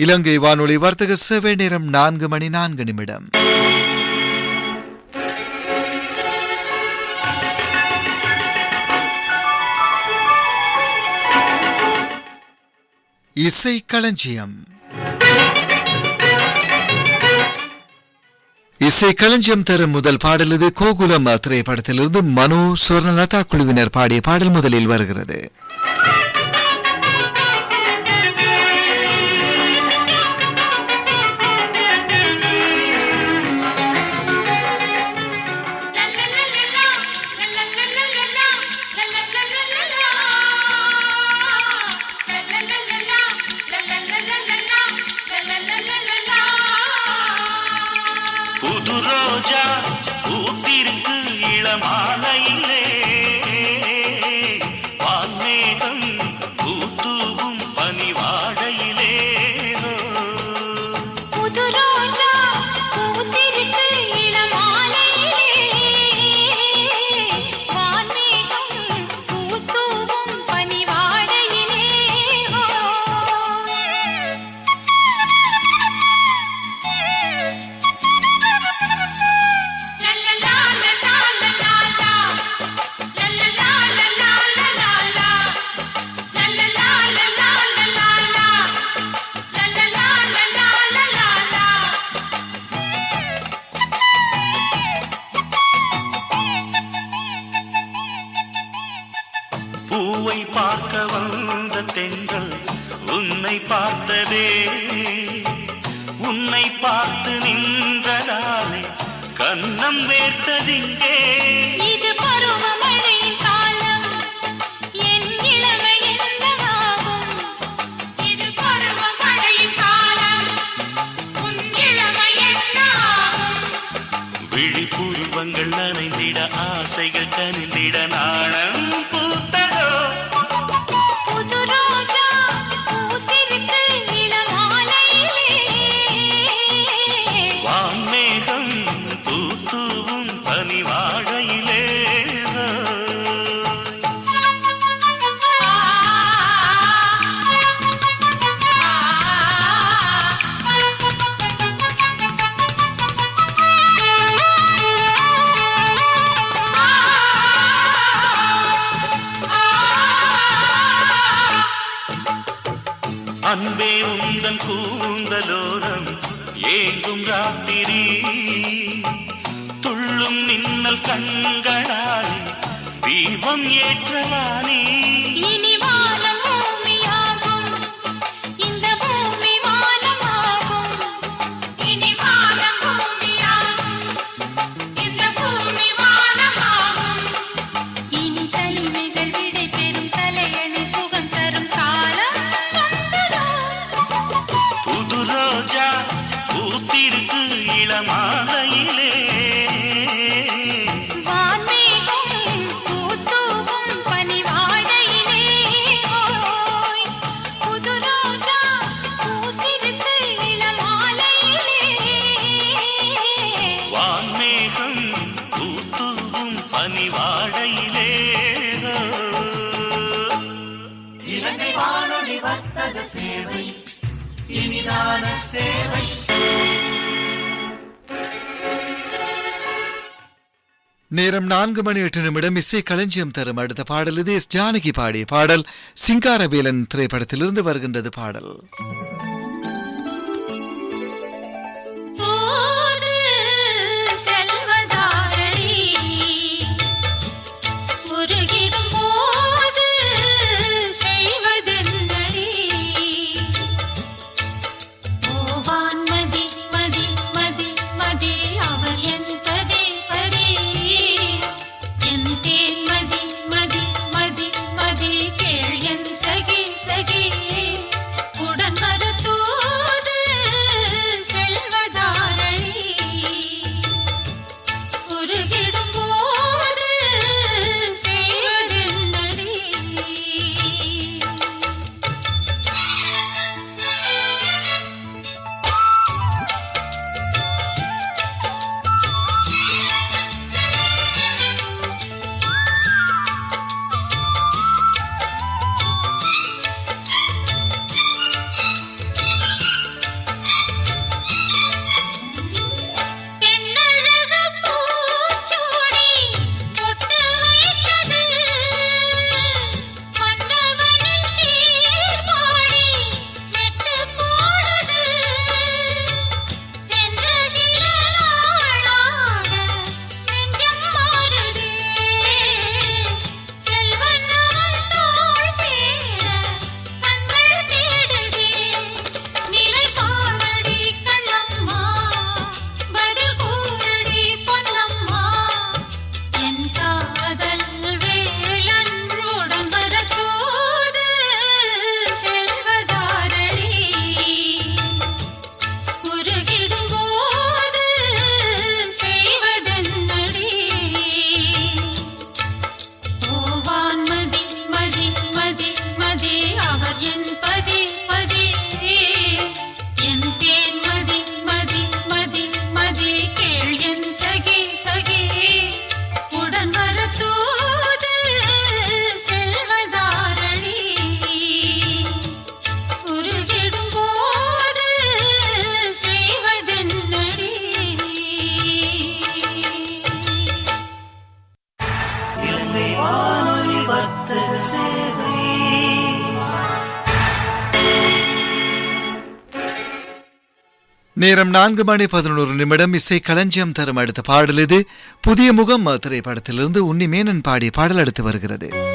இலங்கை வானொலி வர்த்தக சேவை நேரம் நான்கு மணி நான்கு நிமிடம். இசை களஞ்சியம். இசை களஞ்சியம் தரும் முதல் பாடல் இது. கோகுலம் திரைப்படத்திலிருந்து மனோ சுவர்ணலதா குழுவினர் பாடிய பாடல் முதலில் வருகிறது. ரோஜா பூத்திருக்கு இளமாலை. பூவை பார்க்க வந்த தென்றல் உன்னை பார்த்ததே. உன்னை பார்த்து நின்றதாலே கண்ணம் வேர்த்ததிங்கே. நேரம் நான்கு மணி எட்டு நிமிடம் இசை களஞ்சியம் தரும் அடுத்த பாடல். இது ஜானகி பாடிய பாடல். சிங்காரவேலன் திரைப்படத்திலிருந்து வருகின்றது பாடல். நேரம் நான்கு மணி பதினோரு நிமிடம் இசை களஞ்சியம் தரும் அடுத்த பாடல் இது. புதிய முகம் திரைப்படத்திலிருந்து உன்னி மேனன் பாடிய பாடல் அடுத்து வருகிறது.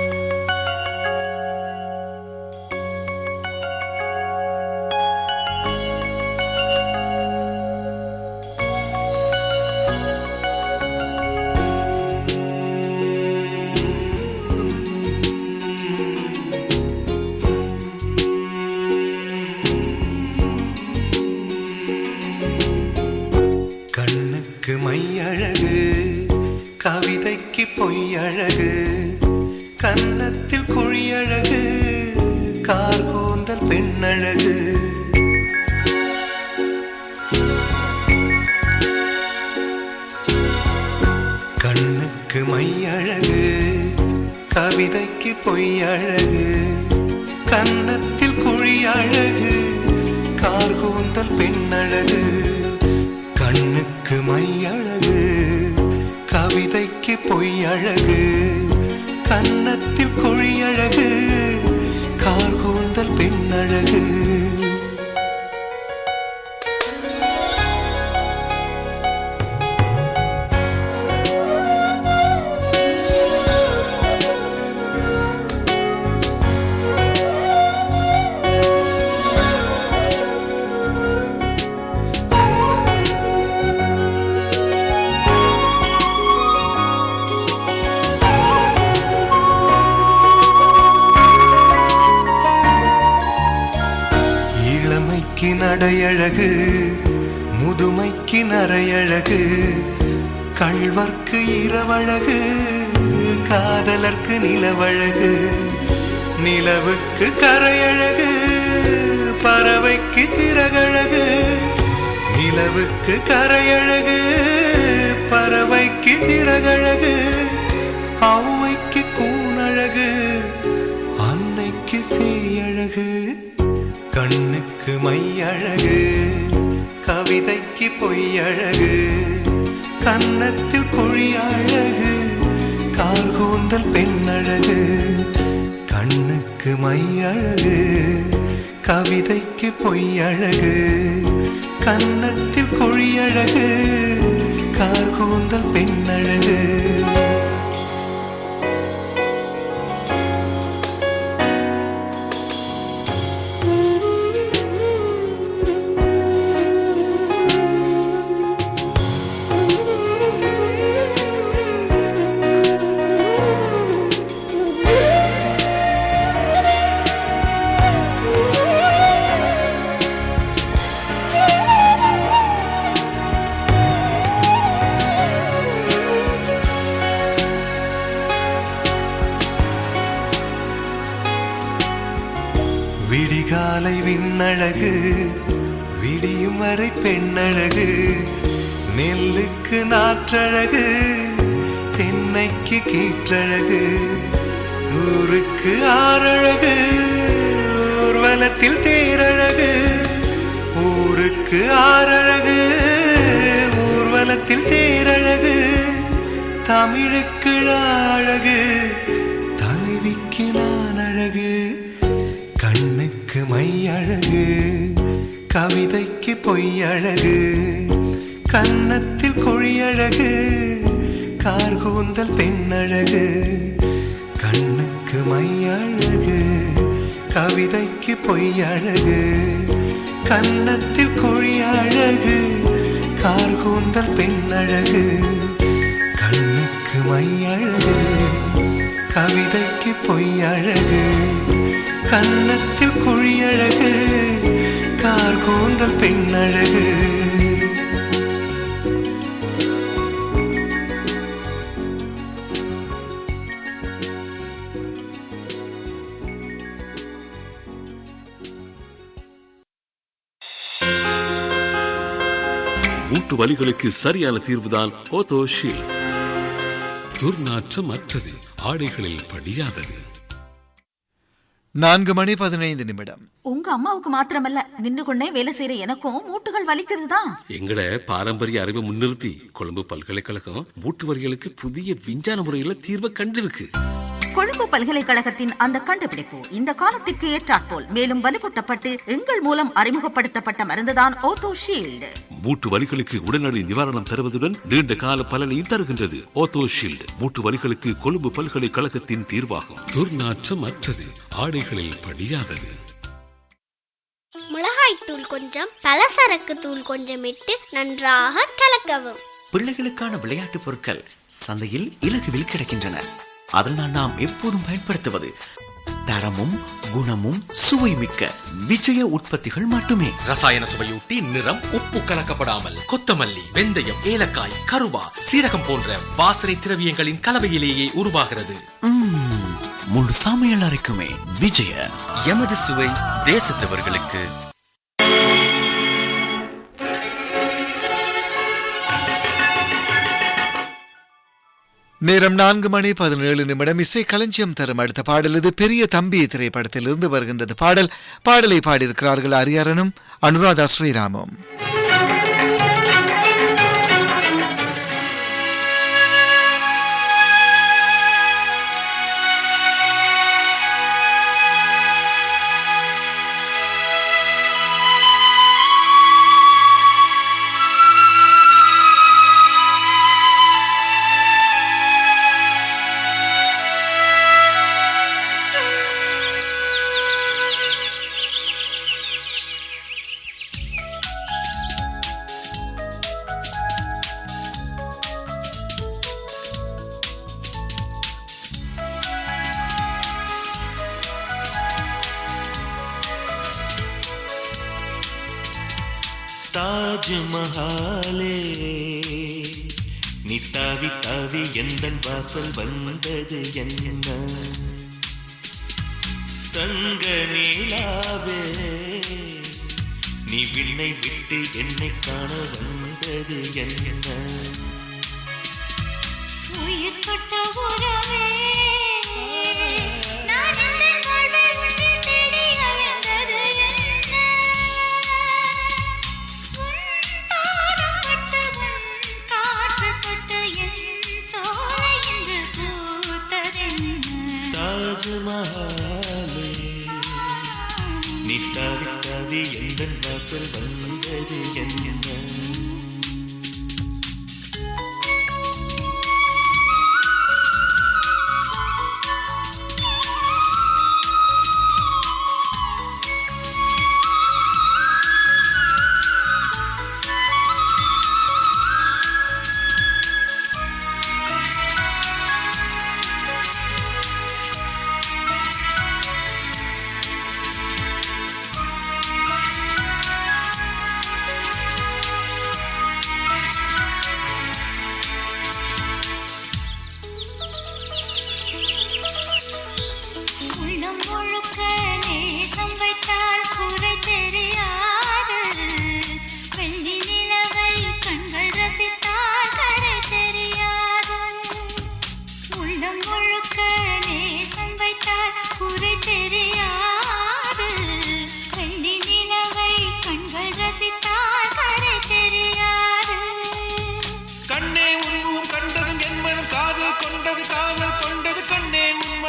காதலர்க்கு நிலவழகு நிலவுக்கு கரையழகு பறவைக்கு சிறகழகு நிலவுக்கு கரையழகு பறவைக்கு சிறகழகு ஔவைக்கு கூணழகு அன்னைக்கு சேயழகு கண்ணுக்கு மையழகு கவிதைக்கு பொய்யழகு கன்னத்தில் பொழியழகு குழியழகு கார்கூந்தல் பெண்ணழகு கண்ணுக்கு மையழகு கவிதைக்கு பொய்யழகு கன்னத்தில் கொழியழகு குழியழகு கார்கூந்தல் பெண்ணழகு. பொய்யழகு கன்னத்தில் கொழியழகு கார்கூந்தல் பெண்ணழகு கண்ணுக்கு மையழகு கவிதைக்கு பொய்யழகு கன்னத்தில் கொழியழகு கார்கூந்தல் பெண்ணழகு கண்ணுக்கு மையழகு கவிதைக்கு பொய்யழகு கன்னத்தில் குழியழகு கார்கூந்தல் பெண்ணழகு மூட்டு வலிகளுக்கு சரியான தீர்வுதான் ஓதோ ஷீல்ட் துர்நாற்றம் அற்றது ஆடைகளில் படியாதது. நான்கு மணி பதினைந்து நிமிடம். உங்க அம்மாவுக்கு மாத்திரமல்ல நின்னு கொண்டே வேலை செய்யற எனக்கும் மூட்டுகள் வலிக்கிறது தான் எங்கட பாரம்பரிய அறிவை முன்னிறுத்தி கொழும்பு பல்கலைக்கழகம் மூட்டு வலிகளுக்கு புதிய விஞ்ஞான முறையில தீர்வை கண்டிருக்கு. கொழும்பு பல்கலைக்கழகத்தின் அந்த கண்டுபிடிப்பு இந்த காலத்திற்கு ஏற்றாற்போல் மேலும் வலுவூட்டப்பட்டு எங்கள் மூலம் அறிமுகப்படுத்தப்பட்ட மருந்துதான் ஓட்டோ ஷீல்டு மூட்டு வலிகளுக்கு உடனடி நிவாரணம் தருவதுடன் நீண்ட கால பலனையும் தருகின்றது ஓத்தோ ஷீல்டு மூட்டு வலிகளுக்கு கொழும்பு பல்கலைக்கழகத்தின் தீர்வாகும். துர்நாற்றம் அற்றது ஆடைகளில் படியாதது மிளகாய் தூள் கொஞ்சம் பலசரக்கு தூள் கொஞ்சம் இட்டு நன்றாக கலக்கவும். பிள்ளைகளுக்கான விளையாட்டுப் பொருட்கள் சந்தையில் இலகுவில் கிடைக்கின்றன. அதனால் நாம் எப்போதும் பயன்படுத்துவது தரமும் குணமும் சுவைமிக்க விஜய உற்பத்திகள் மட்டுமே. ரசாயன சுவையூட்டி நிறம் உப்பு கலக்கப்படாமல் கொத்தமல்லி வெந்தயம் ஏலக்காய் கருவா சீரகம் போன்ற வாசனை திரவியங்களின் கலவையிலேயே உருவாகிறது. முழு சமையல் அறைக்குமே விஜய. எமது சுவை தேசத்தவர்களுக்கு நேரம் நான்கு மணி பதினேழு நிமிடம். இசை களஞ்சியம் தரும் அடுத்த பாடல் இது. பெரிய தம்பி திரைப்படத்திலிருந்து வருகின்றது பாடல். பாடலை பாடியிருக்கிறார்கள் அரியாரனும் அனுராதா ஸ்ரீராமும். என்ன தங்க நீலாவே நீ விண்ணை விட்டு என்னை காண வந்தது என்ன? உயிர் தொட்ட உறவே வந்தது என்ன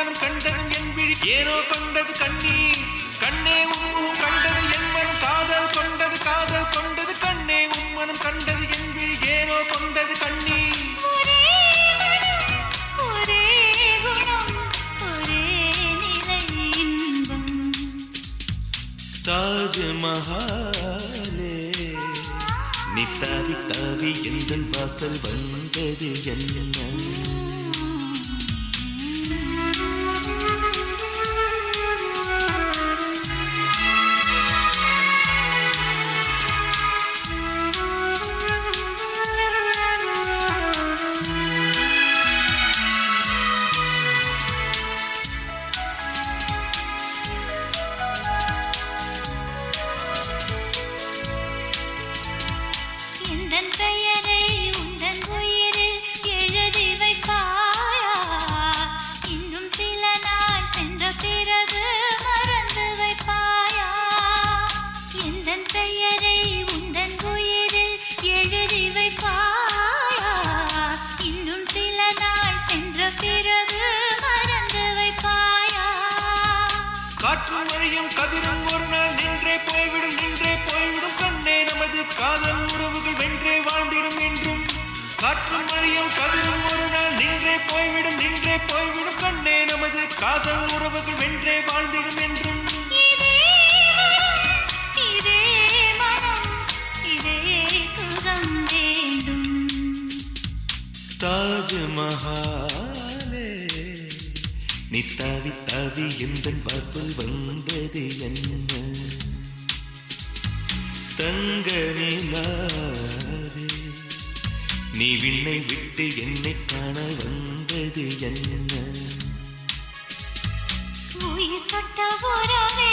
மனம் கண்டதும் என் விழி. ஏனோ கொண்டது கண்ணீர். கண்ணே உன் கண்டது என் மனம். காதல் கொண்டது காதல் கொண்டது கண்ணே உன் மனம் கண்டது என் விழி. ஏனோ கொண்டது கண்ணீர். தாஜ்மஹாலே நீ தாவி எந்த வாசல் வந்தது என்ன? தாஜ்மஹாலே நீ தாவி தாவி எந்த வாசல் வந்தது என்ன? தங்க நிலாவே நீ விண்ணை விட்டு என்னை காண வந்தது என்ன? உயிர் தொட்ட உறவே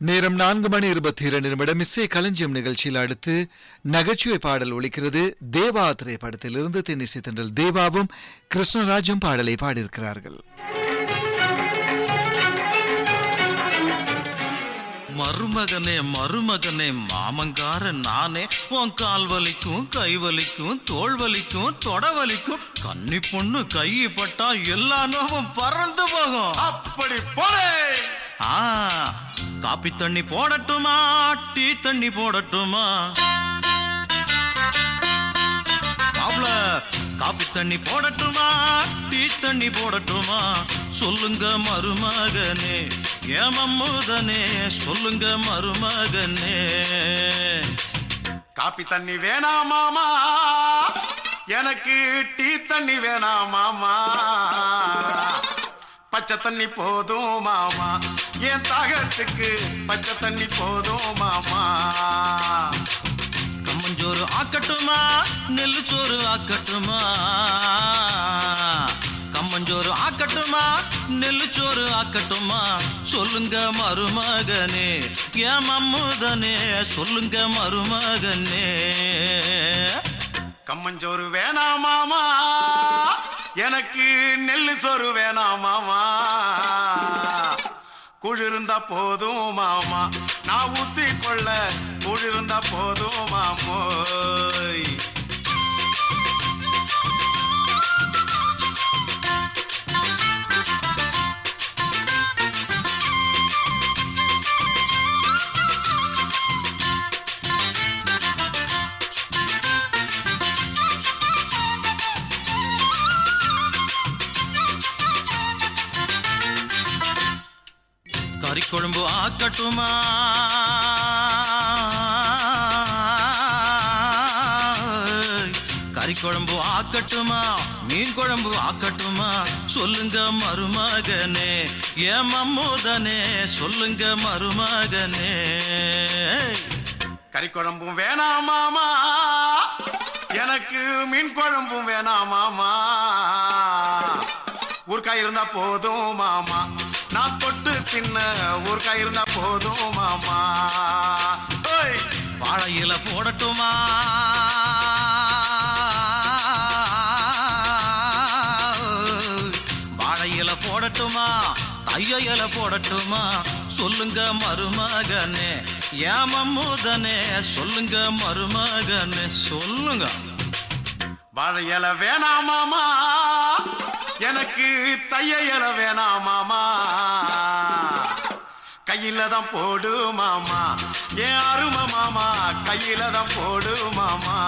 நேரம் நான்கு மணி இருபத்தி இரண்டு நிமிடம். இசை களஞ்சியம் நிகழ்ச்சியில் அடுத்து நகைச்சுவை பாடல் ஒலிக்கிறது. தேவா திரைப்படத்திலிருந்து தென்னிசை தென்றல் தேவாவும் கிருஷ்ணராஜும் பாடலை பாடியிருக்கிறார்கள். மருமகனே மருமகனே மாமங்கார நானே உன் கால் வலிக்கும் கை வலிக்கும் தோள் வலிக்கும் தொட வலிக்கும் கன்னி பொண்ணு கை பட்டா எல்லா நோவும் பறந்து போகும். அப்படி போலே! ஆ காப்பி தண்ணி போடட்டுமா? டீ தண்ணி போடட்டுமா? மாப்ள காப்பி தண்ணி போடட்டுமா? டீ தண்ணி போடட்டுமா? சொல்லுங்க மருமகனே ஏமம்முதனே சொல்லுங்க மருமகனே. காப்பி தண்ணி வேணா மாமா. எனக்கு டீ தண்ணி வேணா மாமா. பச்சை தண்ணி போதும் மாமா. என் தாகத்துக்கு பச்சை தண்ணி போதும் மாமா. கம்மஞ்சோறு ஆக்கட்டுமா? நெல்லு சோறு ஆக்கட்டுமா? கம்மஞ்சோறு ஆக்கட்டுமா? நெல்லு சோறு ஆக்கட்டுமா? சொல்லுங்க மருமகனே ஏன் மம்முதனே சொல்லுங்க மருமகனே. கம்மஞ்சோறு வேணாமாமா எனக்கு நெல்லு சோறு வேணாம் மாமா. குளிர்ந்தா போதும் மாமா. நான் ஊத்தி கொள்ள குளிர்ந்தா போதும் மாமோய். குழம்பு கறி குழம்பு ஆக்கட்டுமா? மீன் குழம்பு ஆக்கட்டுமா? சொல்லுங்க மருமகனே ஏன் மம்மூதனே சொல்லுங்க மருமகனே. கறி குழம்பும் வேணாம் மாமா எனக்கு மீன் குழம்பும் வேணாம் மாமா. ஊர்க்காய் இருந்தா போதும் மாமா. நான் தொட்டு சின்ன ஊர்க்காய் இருந்தா போதும் மாமா. ஓய் போடட்டுமா? வாழையில போடட்டுமா? தைய இலை போடட்டுமா? சொல்லுங்க மருமகனே ஏன் சொல்லுங்க மருமகனே சொல்லுங்க. வாழை இலை மாமா. எனக்கு தைய இலை வேணாம் மாமா. கையில தான் போடு மாமா. ஏன் அரும மாமா கையில தான் போடு மாமா.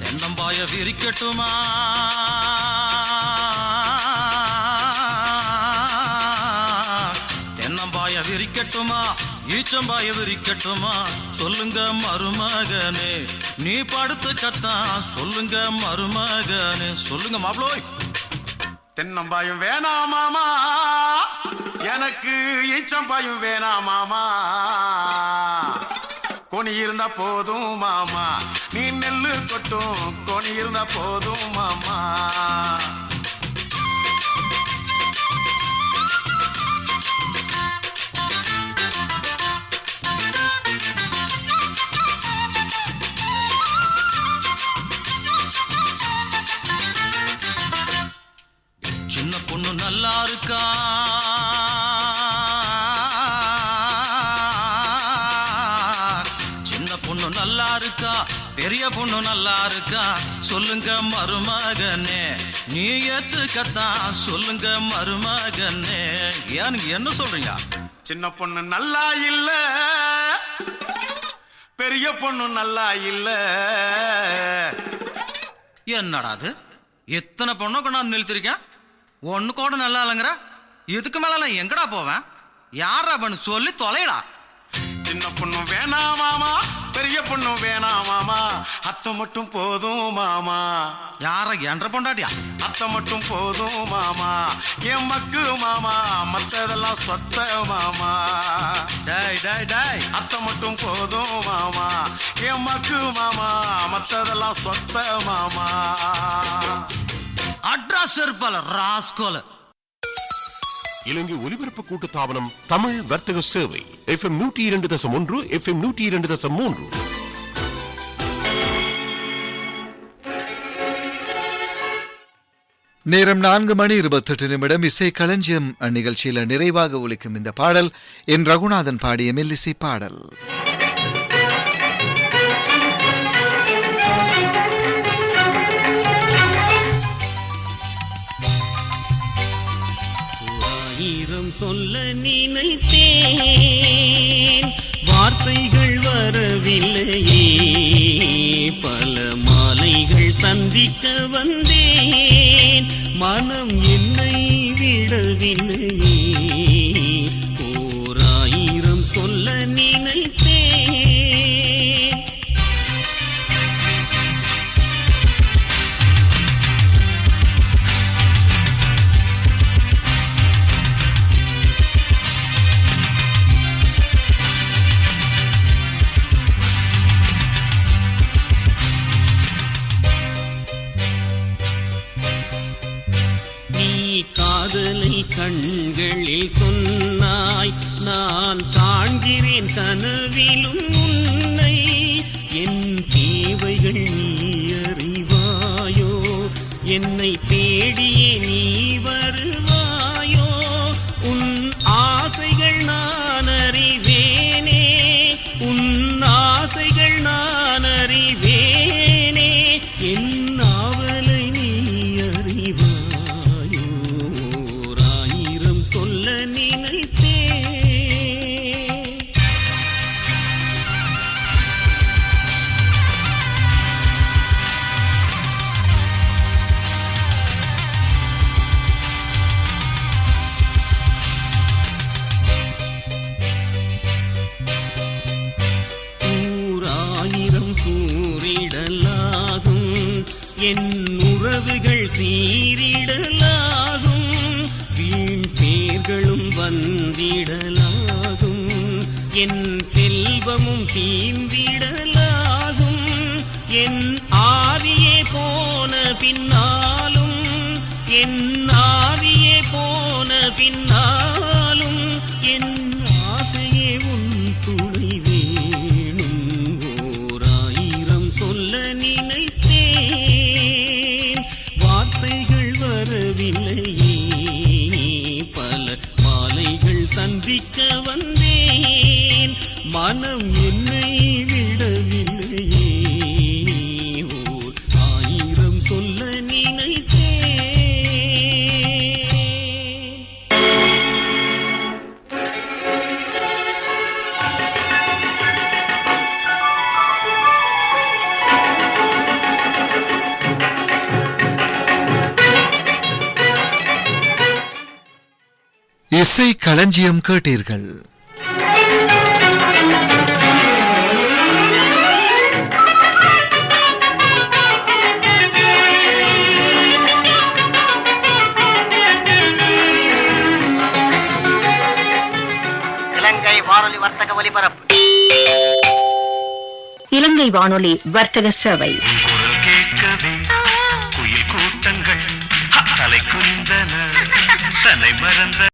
தென்னம்பாய விரிக்கட்டுமா? தென்னம்பாய விரிக்கட்டுமா ஈச்சம்பாய விரிக்கட்டுமா சொல்லுங்க மருமகனே. நீ படுத்து சத்தான் சொல்லுங்க மருமகனே. சொல்லுங்க மாப்ளோய். தென்னம்பாயும் வேணா மாமா. எனக்கு ஈச்சம்பாயும் வேணா மாமா. கொனி இருந்தா போதும் மாமா. நீ நெல்லு கொட்டும் கொனி இருந்தா போதும் மாமா. பொண்ணு நல்லா இருக்கா? சொல்லுங்க மருமகனே. நீ ஏத்துக்கத்தா? சொல்லுங்க மருமகனே. ஏன் நீங்க என்ன சொல்றீங்க? சின்ன பொண்ணு நல்லா இல்ல. பெரிய பொண்ணு நல்லா இல்ல. என்னடா அது? எத்தனை பொண்ணை கொண்டாந்து நிறுத்திருக்கேன் ஒண்ணு கூட நல்லா இல்லைங்கிற? இதுக்கு மேல நான் எங்கடா போவேன்? யாரா பண்ணு? சொல்லி தொலைடா. சின்ன பொண்ணு வேணாம் மாமா. பெரிய பொண்ணு வேணாம் மாமா. அத்தை மட்டும் போதும் மாமா. யார என்ற பொண்டாட்டியா? அத்தை மட்டும் போதும் மாமா. என் மக்கு மாமா. மத்ததெல்லாம் சொத்த மாமா. டேய் டேய் டேய். அத்தை மட்டும் போதும் மாமா. என் மக்கு மாமா. மத்ததெல்லாம் சொத்த மாமா. அட்ரஸ் இருப்பல ராஸ்கோல. இலங்கை ஒலிபரப்பு கூட்டுத்தாபனம் தமிழ் வர்த்தக சேவை எஃப் எம் நூற்றி இரண்டு தசம் ஒன்று எஃப் எம் நூற்றி இரண்டு தசம் மூன்று. நேரம் நான்கு மணி இருபத்தெட்டு நிமிடம். இசை களஞ்சியம் நிகழ்ச்சியில் நிறைவாக ஒலிக்கும் இந்த பாடல் என் ரகுநாதன் பாடிய மெல்லிசை பாடல். சொல்ல நினைத்தேன். வார்த்தைகள் வரவில்லையே. பல மாலைகள் சந்திக்க வந்தேன். மனம் என்னை விடவில்லை. கண்களில் சொன்னாய் நான் காண்கிறேன் கனவிலும் உன்னை. என் தேவைகள் நீ அறிவாயோ? என்னை என் உறவுகள் சீரிடலாகும். வீண் பேர்களும் வந்திடலாகும். என் செல்வமும் தீந்திடலாகும் என் ஆவியே போன பின்னாலும் என் பூஜ்ஜியம் கேட்டீர்கள். இலங்கை வானொலி வர்த்தக சேவை. கூட்டங்கள் தலை மறந்த